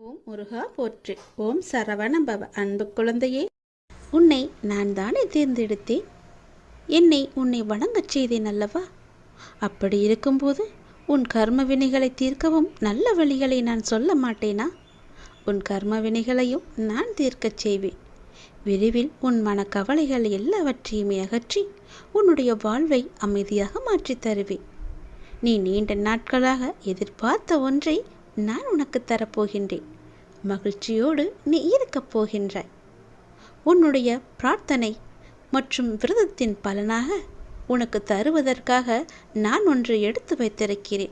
ஓம் முருகா போற்று. ஓம் சரவண பவ அன்பு குழந்தையே உன்னை நான் தானே தேர்ந்தெடுத்தேன்? என்னை உன்னை வணங்கச் செய்தேன் அல்லவா? அப்படி இருக்கும்போது உன் கர்ம வினைகளை தீர்க்கவும் நல்ல வழிகளை நான் சொல்ல மாட்டேனா? உன் கர்ம வினைகளையும் நான் தீர்க்கச் செய்வேன். விரைவில் உன் மனக்கவலைகள் எல்லாவற்றையுமே அகற்றி உன்னுடைய வாழ்வை அமைதியாக மாற்றித் தருவேன். நீ நீண்ட நாட்களாக எதிர்பார்த்த ஒன்றை நான் உனக்கு தரப்போகின்றேன். மகிழ்ச்சியோடு நீ இருக்கப் போகின்றாய். உன்னுடைய பிரார்த்தனை மற்றும் விரதத்தின் பலனாக உனக்கு தருவதற்காக நான் ஒன்று எடுத்து வைத்திருக்கிறேன்.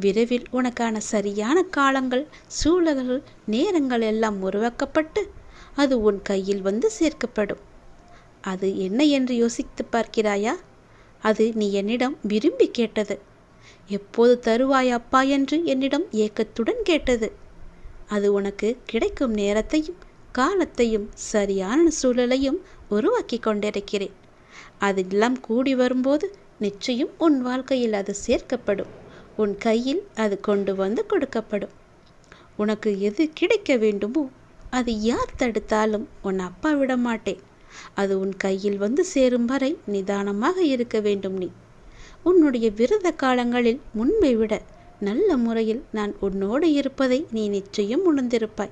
விரைவில் உனக்கான சரியான காலங்கள் சூழல்கள் நேரங்கள் எல்லாம் உருவாக்கப்பட்டு அது உன் கையில் வந்து சேர்க்கப்படும். அது என்ன என்று யோசித்து பார்க்கிறாயா? அது நீ என்னிடம் விரும்பி கேட்டது. எப்போது தருவாய் அப்பா என்று என்னிடம் ஏக்கத்துடன் கேட்டது. அது உனக்கு கிடைக்கும் நேரத்தையும் காலத்தையும் சரியான சூழலையும் உருவாக்கி கொண்டிருக்கிறேன். அதெல்லாம் கூடி வரும்போது நிச்சயம் உன் வாழ்க்கையில் அது சேர்க்கப்படும். உன் கையில் அது கொண்டு வந்து கொடுக்கப்படும். உனக்கு எது கிடைக்க வேண்டுமோ அது யார் தடுத்தாலும் உன் அப்பா விட மாட்டேன் அது உன் கையில் வந்து சேரும் வரை நிதானமாக இருக்க வேண்டும் நீ. உன்னுடைய விரத காலங்களில் முன்பை விட நல்ல முறையில் நான் உன்னோடு இருப்பதை நீ நிச்சயம் உணர்ந்திருப்பாய்.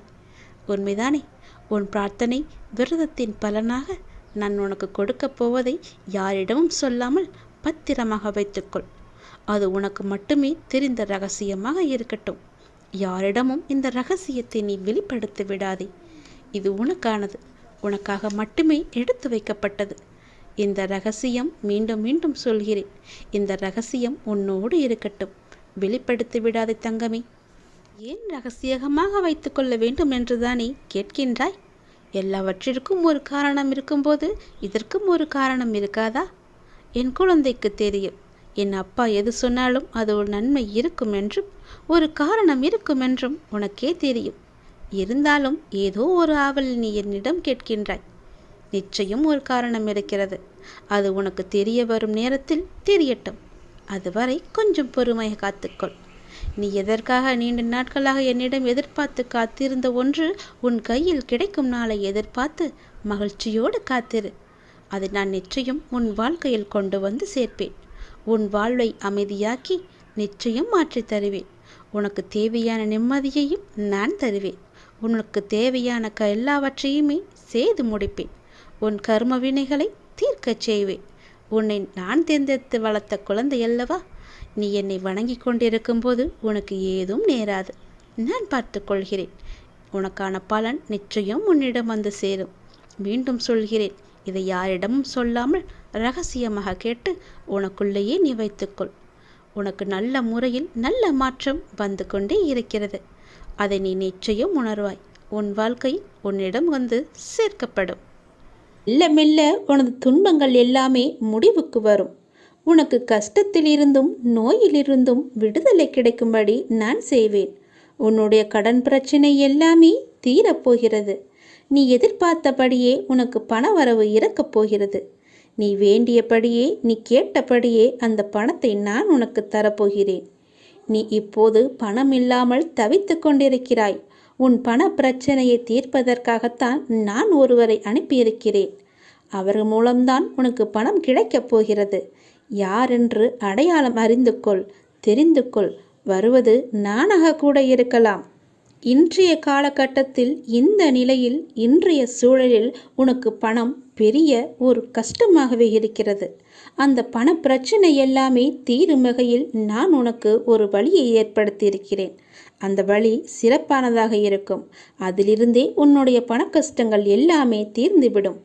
உண்மைதானே? உன் பிரார்த்தனை விரதத்தின் பலனாக நான் உனக்கு கொடுக்கப் போவதை யாரிடமும் சொல்லாமல் பத்திரமாக வைத்துக்கொள். அது உனக்கு மட்டுமே தெரிந்த ரகசியமாக இருக்கட்டும். யாரிடமும் இந்த ரகசியத்தை நீ வெளிப்படுத்தி விடாதே. இது உனக்கானது. உனக்காக மட்டுமே எடுத்து வைக்கப்பட்டது. இந்த ரகசியம் மீண்டும் மீண்டும் சொல்கிறேன். இந்த ரகசியம் உன்னோடு இருக்கட்டும். வெளிப்படுத்தி விடாதே தங்கமே. ஏன் ரகசியகமாக வைத்துக்கொள்ள வேண்டும் என்றுதானே கேட்கின்றாய்? எல்லாவற்றிற்கும் ஒரு காரணம் இருக்கும்போது இதற்கும் ஒரு காரணம் இருக்காதா? என் குழந்தைக்கு தெரியும். என் அப்பா எது சொன்னாலும் அது ஒரு நன்மை இருக்கும் என்றும் ஒரு காரணம் இருக்கும் என்றும் உனக்கே தெரியும். இருந்தாலும் ஏதோ ஒரு ஆவல் நீ என்னிடம் கேட்கின்றாய். நிச்சயம் ஒரு காரணம் இருக்கிறது. அது உனக்கு தெரிய வரும் நேரத்தில் தெரியட்டும். அதுவரை கொஞ்சம் பொறுமையை காத்துக்கொள். நீ எதற்காக நீண்ட நாட்களாக என்னிடம் எதிர்பார்த்து காத்திருந்த ஒன்று உன் கையில் கிடைக்கும் நாளை எதிர்பார்த்து மகிழ்ச்சியோடு காத்திரு. அது நான் நிச்சயம் உன் வாழ்க்கையில் கொண்டு வந்து சேர்ப்பேன். உன் வாழ்வை அமைதியாக்கி நிச்சயம் மாற்றி தருவேன். உனக்கு தேவையான நிம்மதியையும் நான் தருவேன். உனக்கு தேவையான க எல்லாவற்றையுமே செய்து முடிப்பேன். உன் கர்ம வினைகளை தீர்க்கச் செய்வேன். உன்னை நான் தேர்ந்தெடுத்து வளர்த்த குழந்தை அல்லவா நீ என்னை வணங்கி கொண்டிருக்கும்போது உனக்கு ஏதும் நேராது. நான் பார்த்து கொள்கிறேன். உனக்கான பலன் நிச்சயம் உன்னிடம் வந்து சேரும். மீண்டும் சொல்கிறேன். இதை யாரிடமும் சொல்லாமல் ரகசியமாக கேட்டு உனக்குள்ளேயே நீ வைத்துக்கொள். உனக்கு நல்ல முறையில் நல்ல மாற்றம் வந்து கொண்டே இருக்கிறது. அதை நீ நிச்சயம் உணர்வாய். உன் வாழ்க்கை உன்னிடம் வந்து சேர்க்கப்படும். மெல்ல மெல்ல உனது துன்பங்கள் எல்லாமே முடிவுக்கு வரும். உனக்கு கஷ்டத்திலிருந்தும் நோயிலிருந்தும் விடுதலை கிடைக்கும்படி நான் செய்வேன். உன்னுடைய கடன் பிரச்சனை எல்லாமே தீரப்போகிறது நீ எதிர்பார்த்தபடியே உனக்கு பண வரவு இறக்கப் போகிறது. நீ வேண்டியபடியே நீ கேட்டபடியே அந்த பணத்தை நான் உனக்கு தரப்போகிறேன். நீ இப்போது பணம் இல்லாமல் தவித்து கொண்டிருக்கிறாய். உன் பண பிரச்சனையை தீர்ப்பதற்காகத்தான் நான் ஒருவரை அனுப்பியிருக்கிறேன். அவர் மூலம்தான் உனக்கு பணம் கிடைக்கப் போகிறது. யாரென்று அடையாளம் அறிந்து கொள் தெரிந்து கொள் வருவது நானாக கூட இருக்கலாம். இன்றைய காலகட்டத்தில் இந்த நிலையில் இன்றைய சூழலில் உனக்கு பணம் பெரிய ஒரு கஷ்டமாகவே இருக்கிறது. அந்த பண பிரச்சனை எல்லாமே தீரும் வகையில் நான் உனக்கு ஒரு வழியை ஏற்படுத்தியிருக்கிறேன். அந்த வழி சிறப்பானதாக இருக்கும். அதிலிருந்தே உன்னுடைய பண கஷ்டங்கள் எல்லாமே தீர்ந்துவிடும்.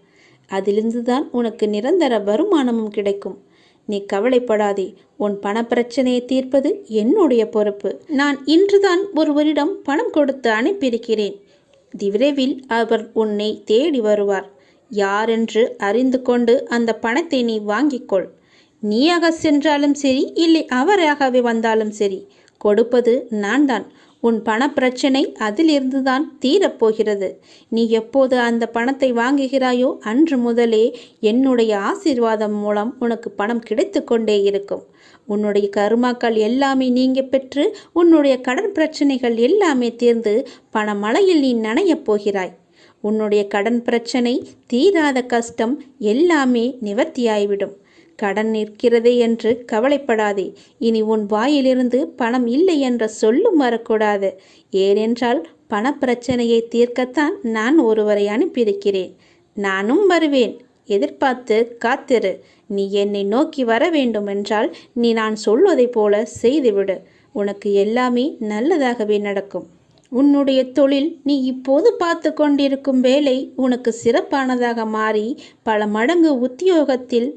அதிலிருந்து தான் உனக்கு நிரந்தர வருமானமும் கிடைக்கும். நீ கவலைப்படாதே. உன் பண பிரச்சனையை தீர்ப்பது என்னுடைய பொறுப்பு. நான் இன்றுதான் ஒருவரிடம் பணம் கொடுத்து அனுப்பியிருக்கிறேன். விரைவில் அவர் உன்னை தேடி வருவார். யாரென்று அறிந்து கொண்டு அந்த பணத்தை நீ வாங்கிக்கொள். நீயாக சென்றாலும் சரி இல்லை அவராகவே வந்தாலும் சரி கொடுப்பது நான் தான் உன் பணப்பிரச்சனை அதிலிருந்துதான் தீரப்போகிறது. நீ எப்போது அந்த பணத்தை வாங்குகிறாயோ அன்று முதலே என்னுடைய ஆசீர்வாதம் மூலம் உனக்கு பணம் கிடைத்து கொண்டே இருக்கும். உன்னுடைய கருமாக்கள் எல்லாமே நீங்க பெற்று உன்னுடைய கடன் பிரச்சனைகள் எல்லாமே தீர்ந்து பணமழையில் நீ நனையப் போகிறாய். உன்னுடைய கடன் பிரச்சனை தீராத கஷ்டம் எல்லாமே நிவர்த்தியாய்விடும். கடன் நிற்கிறதே என்று கவலைப்படாதே. இனி உன் வாயிலிருந்து பணம் இல்லை என்ற சொல்லும் வரக்கூடாது. ஏனென்றால் பணப்பிரச்சனையை தீர்க்கத்தான் நான் ஒருவரை அனுப்பியிருக்கிறேன். நானும் வருவேன். எதிர்பார்த்து காத்திரு. நீ என்னை நோக்கி வர வேண்டுமென்றால் நீ நான் சொல்வதைப் போல செய்துவிடு. உனக்கு எல்லாமே நல்லதாகவே நடக்கும். உன்னுடைய தொழில் நீ இப்போது பார்த்து கொண்டிருக்கும் வேலை உனக்கு சிறப்பானதாக மாறி பல மடங்கு உத்தியோகத்தில்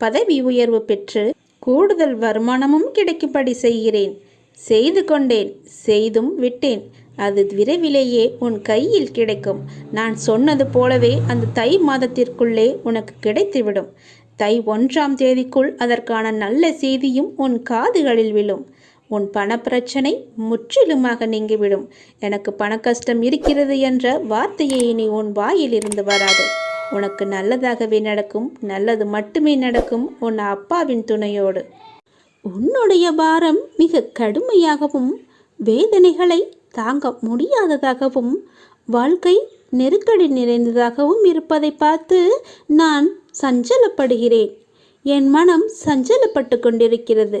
பதவி உயர்வு பெற்று கூடுதல் வருமானமும் கிடைக்கும்படி செய்கிறேன். செய்து கொண்டேன் செய்தும் விட்டேன். அது விரைவிலேயே உன் கையில் கிடைக்கும். நான் சொன்னது போலவே அந்த தை மாதத்திற்குள்ளே உனக்கு கிடைத்துவிடும். தை ஒன்றாம் தேதிக்குள் அதற்கான நல்ல செய்தியும் உன் காதுகளில் விழும். உன் பணப்பிரச்சனை முற்றிலுமாக நீங்கிவிடும். எனக்கு பணக்கஷ்டம் இருக்கிறது என்ற வார்த்தையை இனி உன் வாயிலிருந்து வராது. உனக்கு நல்லதாகவே நடக்கும் நல்லது மட்டுமே நடக்கும் உன் அப்பாவின் துணையோடு. உன்னுடைய பாரம் மிக கடுமையாகவும் வேதனைகளை தாங்க முடியாததாகவும் வாழ்க்கை நெருக்கடி நிறைந்ததாகவும் இருப்பதை பார்த்து நான் சஞ்சலப்படுகிறேன். என் மனம் சஞ்சலப்பட்டு கொண்டிருக்கிறது.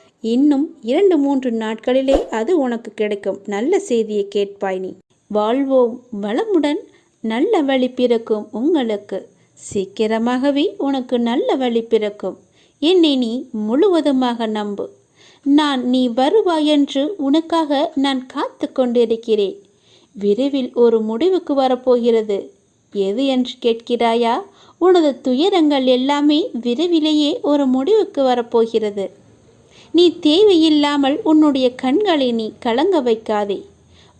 இன்னும் இரண்டு மூன்று நாட்களிலே அது உனக்கு கிடைக்கும். நல்ல செய்தியை கேட்பாய் நீ. வாழ்வோம். வளமுடன் நல்ல வழி பிறக்கும் உங்களுக்கு. சீக்கிரமாகவே உனக்கு நல்ல வழி பிறக்கும். என்னை நீ முழுவதுமாக நம்பு. நான் நீ வருவாய் என்று உனக்காக நான் காத்து கொண்டிருக்கிறேன். விரைவில் ஒரு முடிவுக்கு வரப்போகிறது. எது என்று கேட்கிறாயா? உனது துயரங்கள் எல்லாமே விரைவிலேயே ஒரு முடிவுக்கு வரப்போகிறது. நீ தேவையில்லாமல் உன்னுடைய கண்களை நீ கலங்க வைக்காதே.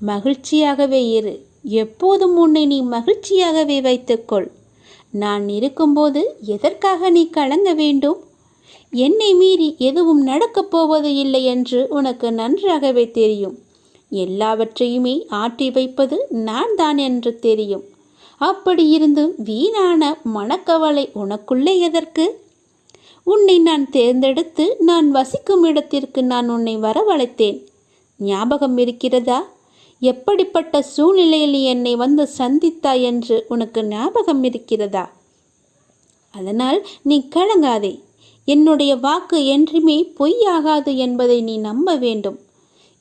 மகிழ்ச்சியாகவே இரு. எப்போதும் உன்னை நீ மகிழ்ச்சியாகவே வைத்துக்கொள். நான் இருக்கும்போது எதற்காக நீ கலங்க வேண்டும்? என்னை மீறி எதுவும் நடக்கப் போவது இல்லை என்று உனக்கு நன்றாகவே தெரியும். எல்லாவற்றையுமே ஆற்றி வைப்பது நான் தான் என்று தெரியும். அப்படி இருந்தும் வீணான மனக்கவலை உனக்குள்ளே எதற்கு? உன்னை நான் தேர்ந்தெடுத்து நான் வசிக்கும் இடத்திற்கு நான் உன்னை வரவழைத்தேன். ஞாபகம் இருக்கிறதா? எப்படிப்பட்ட சூழ்நிலையில் என்னை வந்து சந்தித்தாய் என்று உனக்கு ஞாபகம் இருக்கிறதா? அதனால் நீ கலங்காதே. என்னுடைய வாக்கு என்றுமே பொய்யாகாது என்பதை நீ நம்ப வேண்டும்.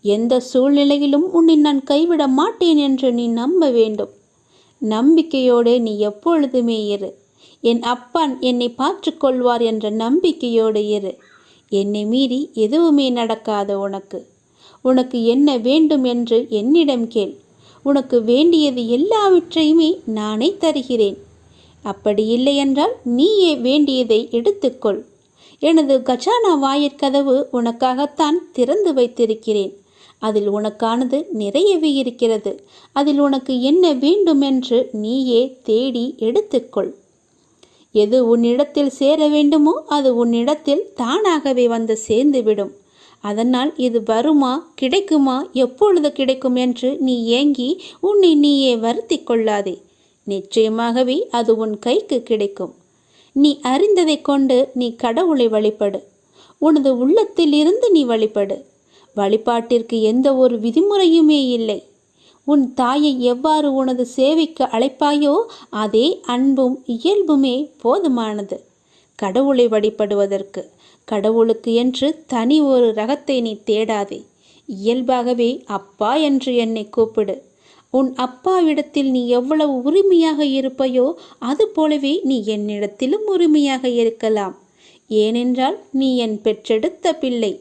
எந்த சூழ்நிலையிலும் உன்னை நான் கைவிட மாட்டேன் என்று நீ நம்ப வேண்டும். நம்பிக்கையோடு நீ எப்பொழுதுமே இரு. என் அப்பான் என்னை பார்த்துக்கொள்வார் என்ற நம்பிக்கையோடு இரு. என்னை மீறி எதுவுமே நடக்காது உனக்கு. உனக்கு என்ன வேண்டும் என்று என்னிடம் கேள். உனக்கு வேண்டியது எல்லாவற்றையுமே நானே தருகிறேன். அப்படி இல்லை என்றால் நீயே வேண்டியதை எடுத்துக்கொள். எனது கஜானா வாயிற்கதவு உனக்காகத்தான் திறந்து வைத்திருக்கிறேன். அதில் உனக்கானது நிறையவே இருக்கிறது. அதில் உனக்கு என்ன வேண்டுமென்று நீயே தேடி எடுத்துக்கொள். எது உன்னிடத்தில் சேர வேண்டுமோ அது உன்னிடத்தில் தானாகவே வந்து சேர்ந்துவிடும். அதனால் இது வருமா கிடைக்குமா எப்பொழுது கிடைக்கும் என்று நீ ஏங்கி உன்னை நீயே வருத்தி கொள்ளாதே. நிச்சயமாகவே அது உன் கைக்கு கிடைக்கும். நீ அறிந்ததை கொண்டு நீ கடவுளை வழிபடு. உனது உள்ளத்தில் இருந்து நீ வழிபடு. வழிபாட்டிற்கு எந்த ஒரு விதிமுறையுமே இல்லை. உன் தாயை எவ்வாறு உனது சேவைக்கு அழைப்பாயோ அதே அன்பும் இயல்புமே போதுமானது. கடவுளை வழிபடுவதற்கு கடவுளுக்கு என்று தனி ஒரு ரகத்தை நீ தேடாதே. இயல்பாகவே அப்பா என்று என்னை கூப்பிடு. உன் அப்பாவிடத்தில் நீ எவ்வளவு உரிமையாக இருப்பையோ அது போலவே நீ என்னிடத்திலும் உரிமையாக இருக்கலாம். ஏனென்றால் நீ என் பெற்றெடுத்த பிள்ளை.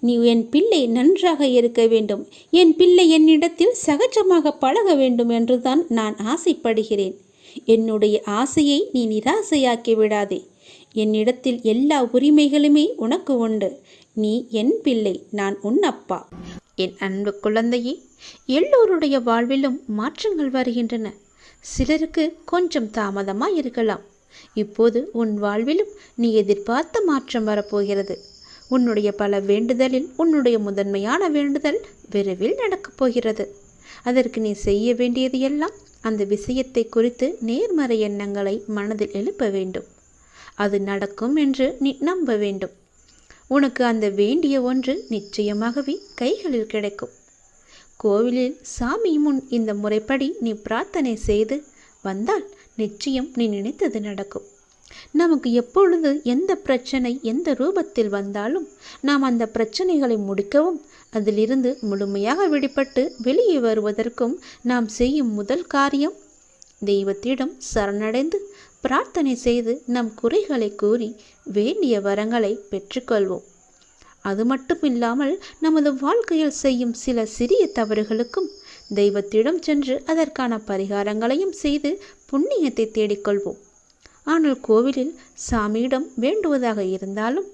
நீ என் பிள்ளை நன்றாக இருக்க வேண்டும். என் பிள்ளை என்னிடத்தில் சகஜமாக பழக வேண்டும் என்றுதான் நான் ஆசைப்படுகிறேன். என்னுடைய ஆசையை நீ நிராசையாக்கி விடாதே. என்னிடத்தில் எல்லா உரிமைகளுமே உனக்கு உண்டு. நீ என் பிள்ளை நான் உன் அப்பா. என் அன்பு குழந்தையே எல்லோருடைய வாழ்விலும் மாற்றங்கள் வருகின்றன. சிலருக்கு கொஞ்சம் தாமதமாக இருக்கலாம் இப்போது உன் வாழ்விலும் நீ எதிர்பார்த்த மாற்றம் வரப்போகிறது. உன்னுடைய பல வேண்டுதலில் உன்னுடைய முதன்மையான வேண்டுதல் விரைவில் நடக்கப் போகிறது. அதற்கு நீ செய்ய வேண்டியது எல்லாம் அந்த விஷயத்தை குறித்து நேர்மறை எண்ணங்களை மனதில் எழுப்ப வேண்டும். அது நடக்கும் என்று நீ நம்ப வேண்டும். உனக்கு அந்த வேண்டிய ஒன்று நிச்சயமாகவே கைகளில் கிடைக்கும். கோவிலில் சாமி முன் இந்த முறைப்படி நீ பிரார்த்தனை செய்து வந்தால் நிச்சயம் நீ நினைத்தது நடக்கும். நமக்கு எப்பொழுது எந்த பிரச்சனை எந்த ரூபத்தில் வந்தாலும் நாம் அந்த பிரச்சனைகளை முடிக்கவும் அதிலிருந்து முழுமையாக விடுபட்டு வெளியே வருவதற்கும் நாம் செய்யும் முதல் காரியம் தெய்வத்திடம் சரணடைந்து பிரார்த்தனை செய்து நம் குறைகளை கூறி வேண்டிய வரங்களை பெற்றுக்கொள்வோம். அது மட்டும் இல்லாமல் நமது வாழ்க்கையில் செய்யும் சில சிறிய தவறுகளுக்கும் தெய்வத்திடம் சென்று அதற்கான பரிகாரங்களையும் செய்து புண்ணியத்தை தேடிக்கொள்வோம். ஆனால் கோவிலில் சாமியிடம் வேண்டுவதாக இருந்தாலும்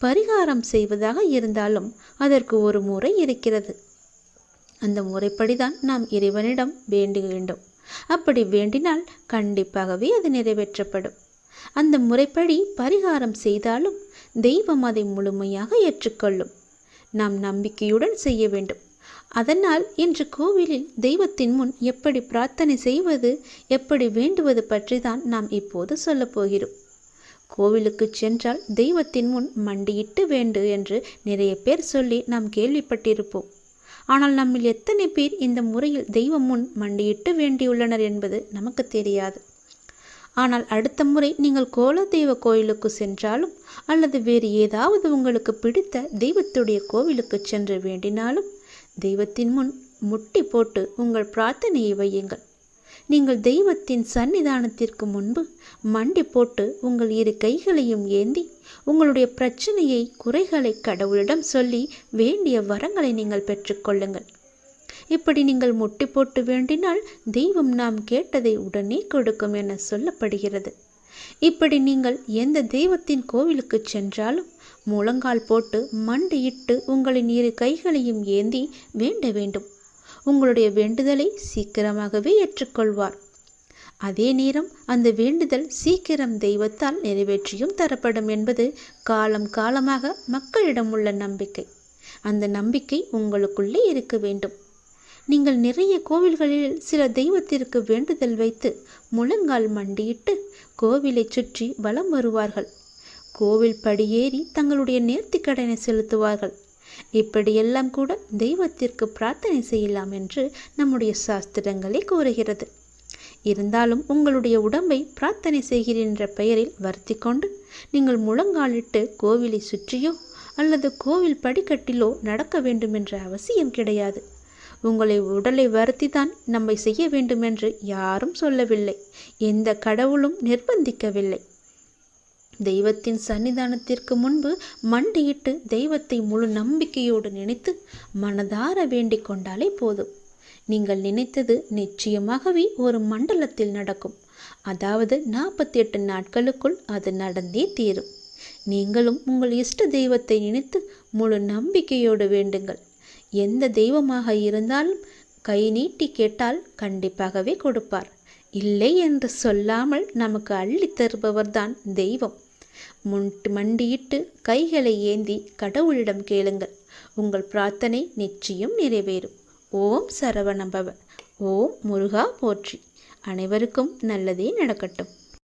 பரிகாரம் செய்வதாக இருந்தாலும் அதற்கு ஒரு முறை இருக்கிறது. அந்த முறைப்படிதான் நாம் இறைவனிடம் வேண்ட வேண்டும் அப்படி வேண்டினால் கண்டிப்பாகவே அது நிறைவேற்றப்படும். அந்த முறைப்படி பரிகாரம் செய்தாலும் தெய்வம் அதை முழுமையாக ஏற்றுக்கொள்ளும். நாம் நம்பிக்கையுடன் செய்ய வேண்டும். அதனால் இன்று கோவிலில் தெய்வத்தின் முன் எப்படி பிரார்த்தனை செய்வது எப்படி வேண்டுவது பற்றி தான் நாம் இப்போது சொல்லப் போகிறோம். கோவிலுக்கு சென்றால் தெய்வத்தின் முன் மண்டியிட்டு வேண்டு என்று நிறைய பேர் சொல்லி நாம் கேள்விப்பட்டிருப்போம். ஆனால் நம்மில் எத்தனை பேர் இந்த முறையில் தெய்வம் முன் மண்டியிட்டு வேண்டியுள்ளனர் என்பது நமக்கு தெரியாது. ஆனால் அடுத்த முறை நீங்கள் கோல தெய்வ கோயிலுக்கு சென்றாலும் அல்லது வேறு ஏதாவது உங்களுக்கு பிடித்த தெய்வத்துடைய கோவிலுக்கு சென்று வேண்டினாலும் தெய்வத்தின் முன் முட்டி போட்டு உங்கள் பிரார்த்தனையை வையுங்கள். நீங்கள் தெய்வத்தின் சன்னிதானத்திற்கு முன்பு மண்டி போட்டு உங்கள் இரு கைகளையும் ஏந்தி உங்களுடைய பிரச்சனையை குறைகளை கடவுளிடம் சொல்லி வேண்டிய வரங்களை நீங்கள் பெற்றுக்கொள்ளுங்கள் இப்படி நீங்கள் முட்டி போட்டு வேண்டினால் தெய்வம் நாம் கேட்டதை உடனே கொடுக்கும் என சொல்லப்படுகிறது. இப்படி நீங்கள் எந்த தெய்வத்தின் கோவிலுக்கு சென்றாலும் முழங்கால் போட்டு மண்டியிட்டு உங்களின் இரு கைகளையும் ஏந்தி வேண்ட வேண்டும். உங்களுடைய வேண்டுதலை சீக்கிரமாகவே ஏற்றுக்கொள்வார். அதே நேரம் அந்த வேண்டுதல் சீக்கிரம் தெய்வத்தால் நிறைவேற்றியும் தரப்படும் என்பது காலம் காலமாக மக்களிடம் உள்ள நம்பிக்கை. அந்த நம்பிக்கை உங்களுக்குள்ளே இருக்க வேண்டும். நீங்கள் நிறைய கோவில்களில் சில தெய்வத்திற்கு வேண்டுதல் வைத்து முழங்கால் மண்டியிட்டு கோவிலை சுற்றி வலம் வருவார்கள். கோவில் படியேறி தங்களுடைய நேர்த்திக்கடனை செலுத்துவார்கள். இப்படியெல்லாம் கூட தெய்வத்திற்கு பிரார்த்தனை செய்யலாம் என்று நம்முடைய சாஸ்திரங்களே கூறுகிறது. இருந்தாலும் உங்களுடைய உடம்பை பிரார்த்தனை செய்கிறேன் என்ற பெயரில் வருத்தி கொண்டு நீங்கள் முழங்காலிட்டு கோவிலை சுற்றியோ அல்லது கோவில் படிக்கட்டிலோ நடக்க வேண்டும் என்ற அவசியம் கிடையாது. உங்களை உடலை வருத்தி தான் நம்மை செய்ய வேண்டுமென்று யாரும் சொல்லவில்லை. எந்த கடவுளும் நிர்பந்திக்கவில்லை. தெய்வத்தின் சன்னிதானத்திற்கு முன்பு மண்டியிட்டு தெய்வத்தை முழு நம்பிக்கையோடு நினைத்து மனதார வேண்டிக் கொண்டாலே போதும். நீங்கள் நினைத்தது நிச்சயமாகவே ஒரு மண்டலத்தில் நடக்கும். அதாவது நாற்பத்தி எட்டு நாட்களுக்குள் அது நடந்தே தீரும். நீங்களும் உங்கள் இஷ்ட தெய்வத்தை நினைத்து முழு நம்பிக்கையோடு வேண்டுங்கள். எந்த தெய்வமாக இருந்தாலும் கை நீட்டி கேட்டால் கண்டிப்பாகவே கொடுப்பார். இல்லை என்று சொல்லாமல் நமக்கு அள்ளி தருபவர்தான் தெய்வம். முன்ட்டு மண்டியிட்டு கைகளை ஏந்தி கடவுளிடம் கேளுங்கள். உங்கள் பிரார்த்தனை நிச்சயம் நிறைவேறும். ஓம் சரவணபவ ஓம் முருகா போற்றி. அனைவருக்கும் நல்லதே நடக்கட்டும்.